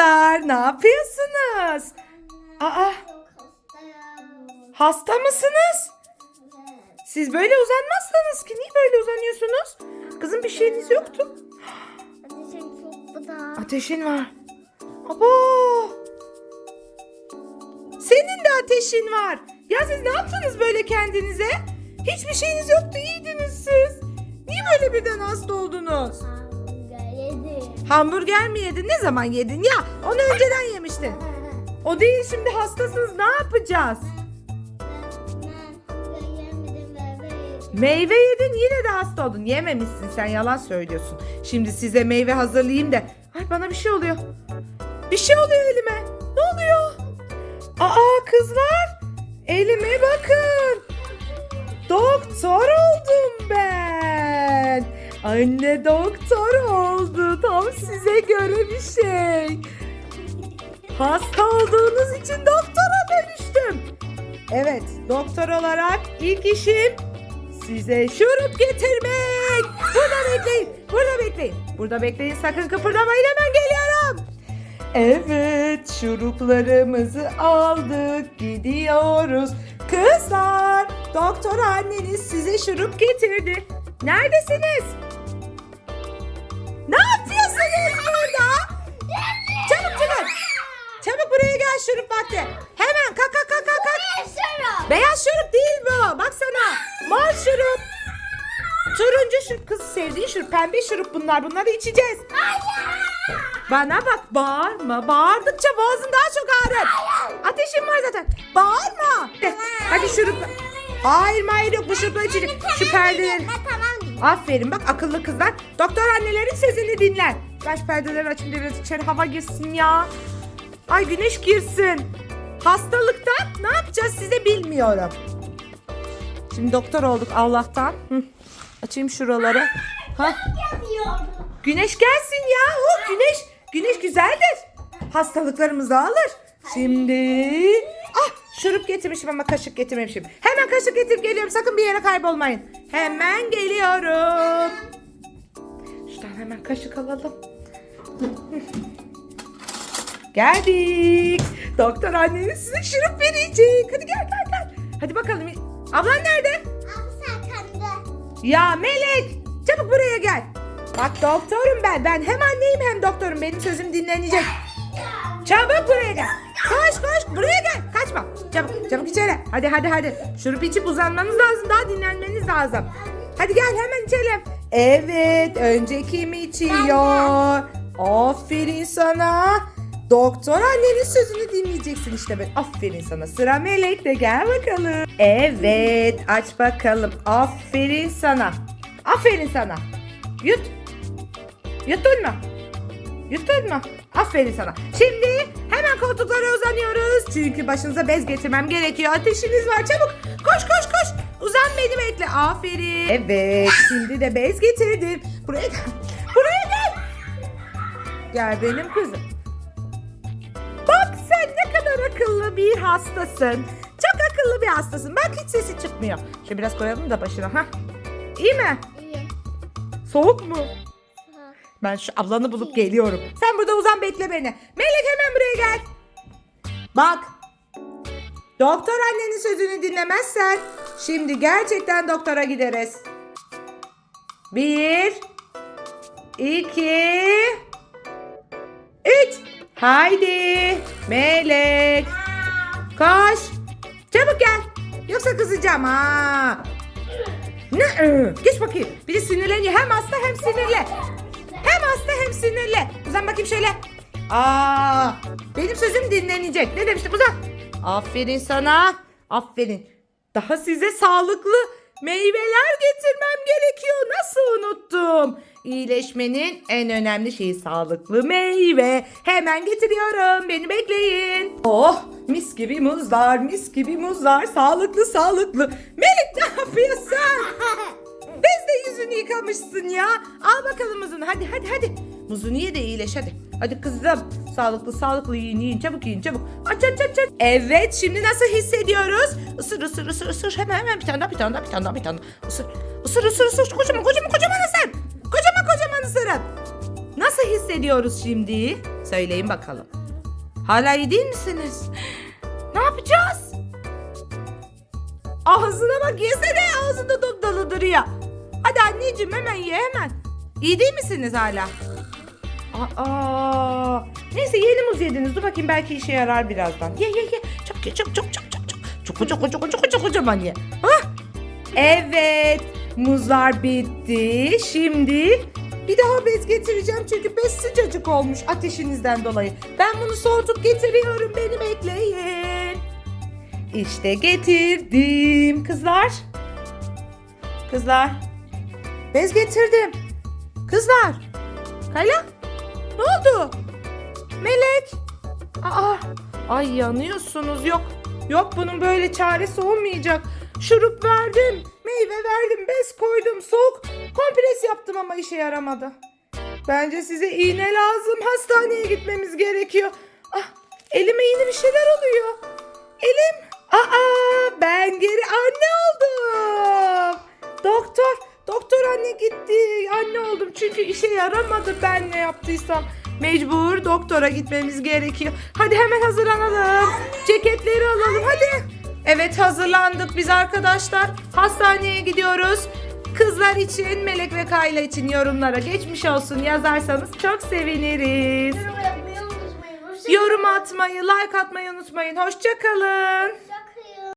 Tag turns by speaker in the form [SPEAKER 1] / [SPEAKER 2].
[SPEAKER 1] Kızlar ne yapıyorsunuz? Aa hasta mısınız? Siz böyle uzanmazsanız ki niye böyle uzanıyorsunuz? Kızım bir şeyiniz yoktu.
[SPEAKER 2] Ateşim çok gıda.
[SPEAKER 1] Ateşin var. Abo. Senin de ateşin var. Ya siz ne yaptınız böyle kendinize? Hiçbir şeyiniz yoktu iyiydiniz siz. Niye böyle birden hasta oldunuz?
[SPEAKER 2] Hamburger
[SPEAKER 1] mi yedin? Ne zaman yedin? Ya onu önceden yemiştin. O değil şimdi hastasınız ne yapacağız? Meyve yedin yine de hasta oldun. Yememişsin sen yalan söylüyorsun. Şimdi size meyve hazırlayayım da. Ay bana bir şey oluyor. Bir şey oluyor elime. Ne oluyor? Aa kızlar. Elime bakın. Anne doktor oldu. Tam size göre bir şey. Hasta olduğunuz için doktora dönüştüm. Evet, doktor olarak ilk işim size şurup getirmek. Burada bekleyin, burada bekleyin. Burada bekleyin, sakın kıpırdamayın hemen geliyorum. Evet, şuruplarımızı aldık, gidiyoruz. Kızlar, doktor anneniz size şurup getirdi. Neredesiniz? Şurup vakti. Hemen kalk kalk kalk kalk. kalk.
[SPEAKER 2] Yaşarım.
[SPEAKER 1] Beyaz şurup değil bu. Baksana. Mor şurup. Turuncu şurup. Kız sevdiğin şurup. Pembe şurup bunlar. Bunları içeceğiz. Bana bak bağırma. Bağırdıkça boğazın daha çok ağrır. Ateşin var zaten. Bağırma. De, Hadi şurup. Hayır hayır yok bu şurupları içecek. Şu perdeleri.
[SPEAKER 2] Tamam.
[SPEAKER 1] Aferin bak akıllı kızlar. Doktor annelerin sözünü dinler. Ben şu perdeleri açayım da biraz içeri hava girsin ya. Ay güneş girsin. Hastalıktan ne yapacağız size bilmiyorum. Şimdi doktor olduk Allah'tan. Hı. Açayım şuraları. Ha. Güneş gelsin ya. Oh, güneş. Güneş güzeldir. Hastalıklarımızı alır. Şimdi ah şurup getirmişim ama kaşık getirmemişim. Hemen kaşık getirip geliyorum. Sakın bir yere kaybolmayın. Hemen geliyorum. Şuradan hemen kaşık alalım. Geldik. Doktor anneniz size şurup verecek. Hadi gel gel gel. Hadi bakalım. Ablan nerede?
[SPEAKER 2] Sen kendi.
[SPEAKER 1] Ya Melek çabuk buraya gel. Bak doktorum ben. Ben hem anneyim hem doktorum. Benim sözüm dinlenecek. Çabuk buraya gel. Koş koş buraya gel. Kaçma. Çabuk çabuk içeri. Hadi hadi hadi. Şurup içip uzanmanız lazım. Daha dinlenmeniz lazım. Hadi gel hemen içelim. Evet önce kim içiyor? Aferin sana. Doktor annenin sözünü dinleyeceksin işte ben. Aferin sana. Sıra Melek'te gel bakalım. Evet aç bakalım. Aferin sana. Aferin sana. Yut. Yuttun mu? Yuttun mu? Aferin sana. Şimdi hemen koltuklara uzanıyoruz. Çünkü başınıza bez getirmem gerekiyor. Ateşiniz var. Çabuk. Koş koş koş. Uzan beni bekle. Aferin. Evet. Şimdi de bez getirdim. Buraya gel. Buraya gel. Gel benim kızım. Sen ne kadar akıllı bir hastasın. Çok akıllı bir hastasın. Bak hiç sesi çıkmıyor. Şöyle biraz koyalım da başına. ha. İyi mi?
[SPEAKER 2] İyi.
[SPEAKER 1] Soğuk mu?
[SPEAKER 2] Ha.
[SPEAKER 1] Ben şu ablanı bulup geliyorum. Sen burada uzan bekle beni. Melek hemen buraya gel. Bak. Doktor annenin sözünü dinlemezsen şimdi gerçekten doktora gideriz. Bir. iki. Haydi. Melek. Koş. Çabuk gel. Yoksa kızacağım ha. Ne? ı? Geç bakayım. Biri sinirleniyor. Hem hasta hem sinirli. Hem hasta hem sinirli. Uzan bakayım şöyle. Aa, benim sözüm dinlenecek. Ne demiştim uzan. Aferin sana. Aferin. Daha size sağlıklı meyveler getirmem gerekiyor. Nasıl unuttum? İyileşmenin en önemli şeyi sağlıklı meyve. Hemen getiriyorum. Beni bekleyin. Oh mis gibi muzlar, mis gibi muzlar. Sağlıklı sağlıklı. Melek ne yapıyorsun? Bez de yüzünü yıkamışsın ya. Al bakalım muzunu. Hadi hadi hadi. Muzunu ye de iyileş hadi. Hadi kızım. Sağlıklı sağlıklı yiyin yiyin. Çabuk yiyin çabuk. Aç aç aç aç. Evet şimdi nasıl hissediyoruz? Isır ısır ısır ısır. Hemen hemen bir tane daha bir tane daha bir tane daha bir tane daha. Isır. Isır ısır ısır. Kocaman kocaman kocaman ısır. Kocaman kocaman ısırın. Nasıl hissediyoruz şimdi? Söyleyin bakalım. Hala iyi değil misiniz? Ne yapacağız? Ağzına bak yesene ağzında dop dolu duruyor. Hadi anneciğim hemen ye hemen. İyi değil misiniz hala? Aa, neyse yeni muz yediniz. Dur bakayım belki işe yarar birazdan. Ye ye ye. Çok ye çok çok çok çok çok. Çok çok çok çok çok kocaman ye. Hah. Evet. Muzlar bitti. Şimdi bir daha bez getireceğim çünkü bez sıcacık olmuş ateşinizden dolayı. Ben bunu soğutup getiriyorum. Beni bekleyin. İşte getirdim. Kızlar. Kızlar. Bez getirdim. Kızlar. Kayla. Ne oldu? Melek. Aa, ay yanıyorsunuz. Yok. Yok bunun böyle çaresi olmayacak. Şurup verdim. Meyve verdim. Bez koydum. Soğuk kompres yaptım ama işe yaramadı. Bence size iğne lazım. Hastaneye gitmemiz gerekiyor. Ah, elime yine bir şeyler oluyor. Elim. Aa, ben geri anne oldum. Doktor, doktor anne gitti. Anne oldum çünkü işe yaramadı ben ne yaptıysam. Mecbur doktora gitmemiz gerekiyor. Hadi hemen hazırlanalım. Ceketleri alalım hadi. Evet hazırlandık biz arkadaşlar. Hastaneye gidiyoruz. Kızlar için, Melek ve Kayla için yorumlara geçmiş olsun yazarsanız çok seviniriz. Yorum atmayı, like atmayı unutmayın. Hoşçakalın.